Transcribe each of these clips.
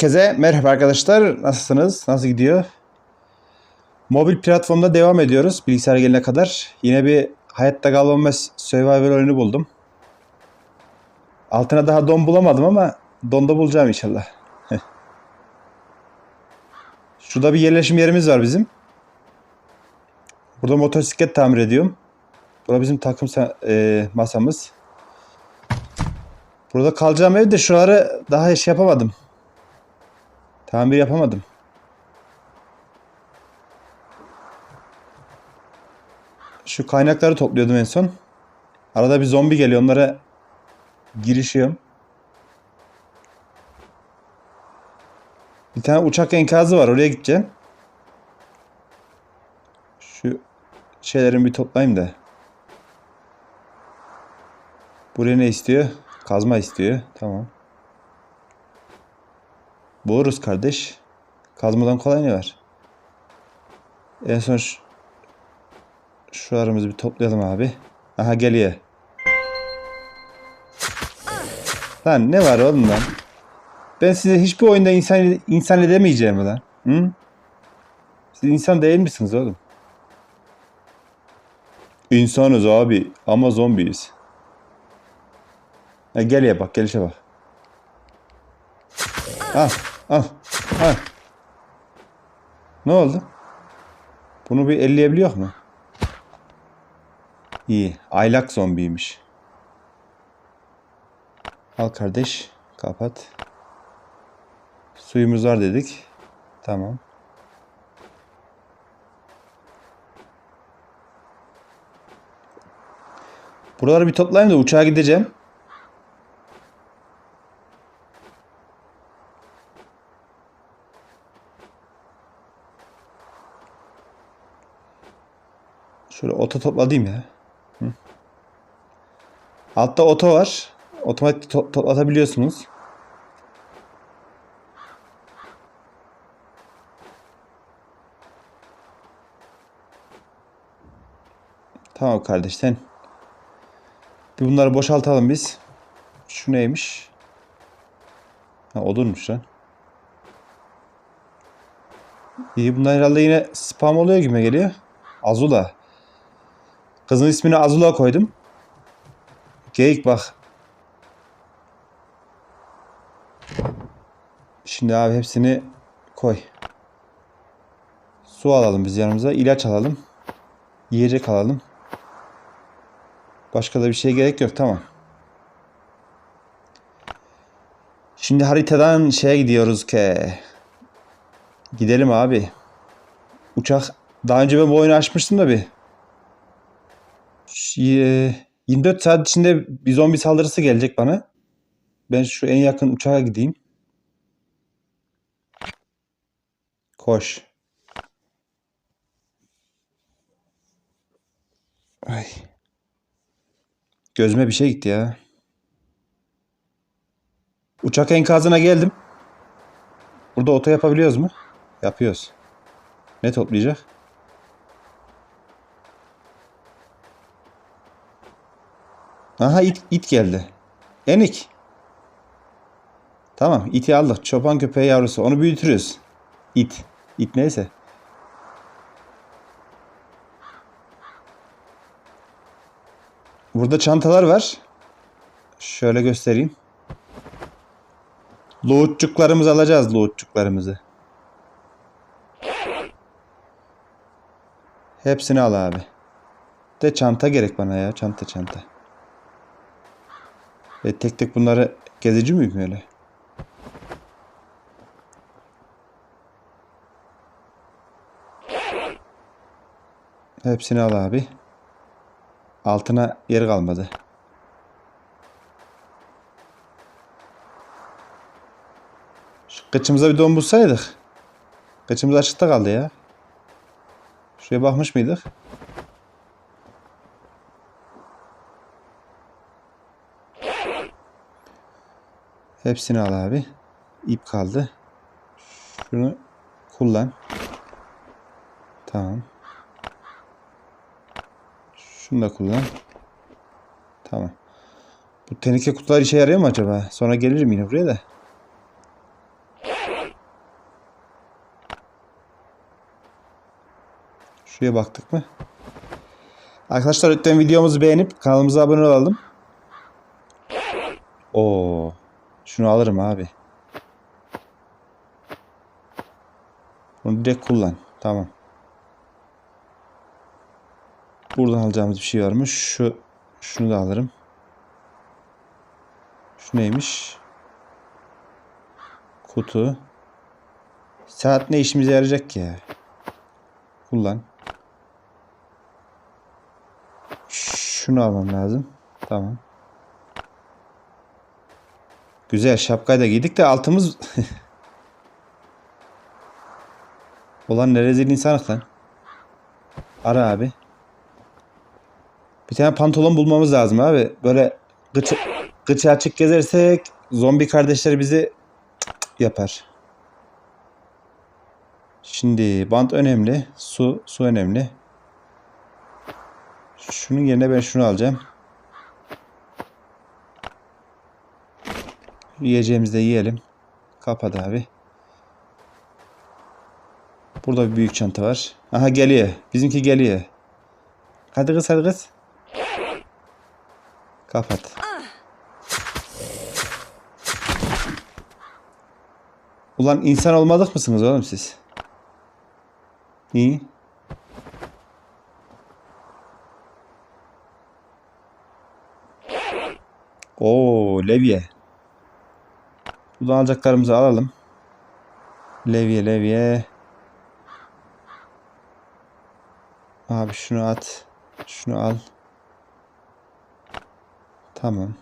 Herkese merhaba arkadaşlar. Nasılsınız? Nasıl gidiyor? Mobil platformda devam ediyoruz bilgisayar gelene kadar. Yine bir hayatta kalma survival oyunu buldum. Altına daha don bulamadım ama donda bulacağım inşallah. Şurada bir yerleşim yerimiz var bizim. Burada motosiklet tamir ediyorum. Burada bizim takım e, masamız. Burada kalacağım evde şuraları daha iş yapamadım. Tamir yapamadım. Şu kaynakları topluyordum en son. Arada bir zombi geliyor. Onlara girişiyorum. Bir tane uçak enkazı var. Oraya gideceğim. Şu şeylerimi bir toplayayım da. Buraya ne istiyor? Kazma istiyor. Tamam. Buluruz kardeş. Kazmadan kolay ne var? En son şu, şuralarımızı bir toplayalım abi. Aha geliyor. Lan ne var oğlum lan? Ben size hiçbir oyunda insan insan edemeyeceğim mi lan? Hı? Siz insan değil misiniz oğlum? İnsanız abi ama zombiyiz. Ha, gel ya bak gelişe bak. Al al al. Ne oldu? Bunu bir elleyebiliyor mu? İyi. Aylak zombiymiş. Al kardeş. Kapat. Suyumuz var dedik. Tamam. Buraları bir toplayayım da uçağa gideceğim. Şöyle oto topladım ya. Hı. Altta oto var. Otomatik to- toplatabiliyorsunuz. Tamam kardeş sen. Bir bunları boşaltalım biz. Şu neymiş? Ha odunmuş lan. İyi bunlar herhalde yine spam oluyor gibi geliyor. Azula. Kızın ismini Azula koydum. Geyik bak. Şimdi abi hepsini koy. Su alalım biz yanımıza. ilaç alalım. Yiyecek alalım. Başka da bir şey gerek yok. Tamam. Şimdi haritadan şeye gidiyoruz ki. Gidelim abi. Uçak. Daha önce ben bu oyunu açmıştım da bir. Ş- e, 24 saat içinde bir zombi saldırısı gelecek bana. Ben şu en yakın uçağa gideyim. Koş. Ay. Gözüme bir şey gitti ya. Uçak enkazına geldim. Burada oto yapabiliyoruz mu? Yapıyoruz. Ne toplayacak? Aha it, it geldi. Enik. Tamam iti aldık. Çoban köpeği yavrusu. Onu büyütürüz. İt. İt neyse. Burada çantalar var. Şöyle göstereyim. Loğutçuklarımızı alacağız loğutçuklarımızı. Hepsini al abi. De çanta gerek bana ya. Çanta çanta. Ve tek tek bunları gezici miyim öyle? Hepsini al abi. Altına yer kalmadı. Şu kıçımıza bir don bulsaydık. Kıçımız açıkta kaldı ya. Şuraya bakmış mıydık? Hepsini al abi. İp kaldı. Şunu kullan. Tamam. Şunu da kullan. Tamam. Bu tenike kutular işe yarıyor mu acaba? Sonra gelirim yine buraya da. Şuraya baktık mı? Arkadaşlar lütfen videomuzu beğenip kanalımıza abone olalım. Oo. Şunu alırım abi. Bunu direkt kullan. Tamam. Buradan alacağımız bir şey varmış. Şu şunu da alırım. Şu neymiş? Kutu. Saat ne işimize yarayacak ki? Kullan. Şunu almam lazım. Tamam. Güzel şapkayı da giydik de altımız Ulan ne rezil insanlık lan. Ara abi. Bir tane pantolon bulmamız lazım abi. Böyle gıçı, gıçı açık gezersek zombi kardeşler bizi yapar. Şimdi bant önemli. Su, su önemli. Şunun yerine ben şunu alacağım. Yiyeceğimizi de yiyelim. Kapat abi. Burada bir büyük çanta var. Aha geliyor. Bizimki geliyor. Hadi kız hadi kız. Kapat. Ulan insan olmadık mısınız oğlum siz? İyi. Oo, levye. Buradan alacaklarımızı alalım. Levye, levye. Abi şunu at. Şunu al. Tamam.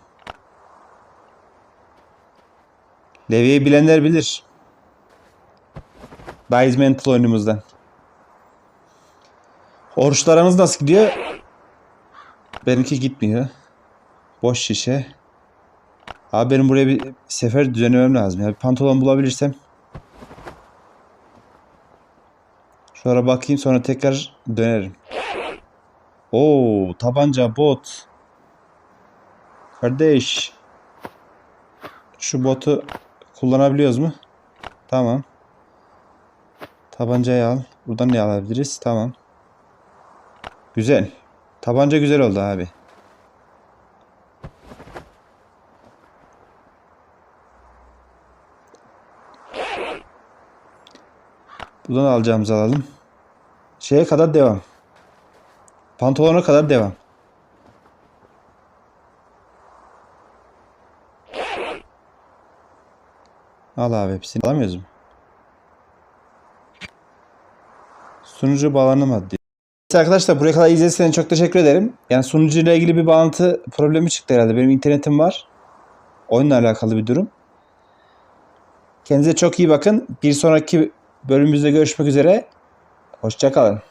Levye'yi bilenler bilir. Basemental oyunumuzdan. Oruçlarınız nasıl gidiyor? Benimki gitmiyor. Boş şişe. Abi benim buraya bir sefer düzenlemem lazım. Ya bir pantolon bulabilirsem. Şöyle bakayım sonra tekrar dönerim. Oo, tabanca bot. Kardeş. Şu botu kullanabiliyoruz mu? Tamam. Tabancayı al. Buradan ne alabiliriz? Tamam. Güzel. Tabanca güzel oldu abi. Buradan alacağımızı alalım. Şeye kadar devam. Pantolona kadar devam. Al abi hepsini. Alamıyoruz mu? Sunucu bağlanamadı diyor. Neyse Arkadaşlar buraya kadar izlediğiniz için çok teşekkür ederim. Yani sunucuyla ilgili bir bağlantı problemi çıktı herhalde. Benim internetim var. Oyunla alakalı bir durum. Kendinize çok iyi bakın. Bir sonraki bölümümüzde görüşmek üzere. Hoşçakalın.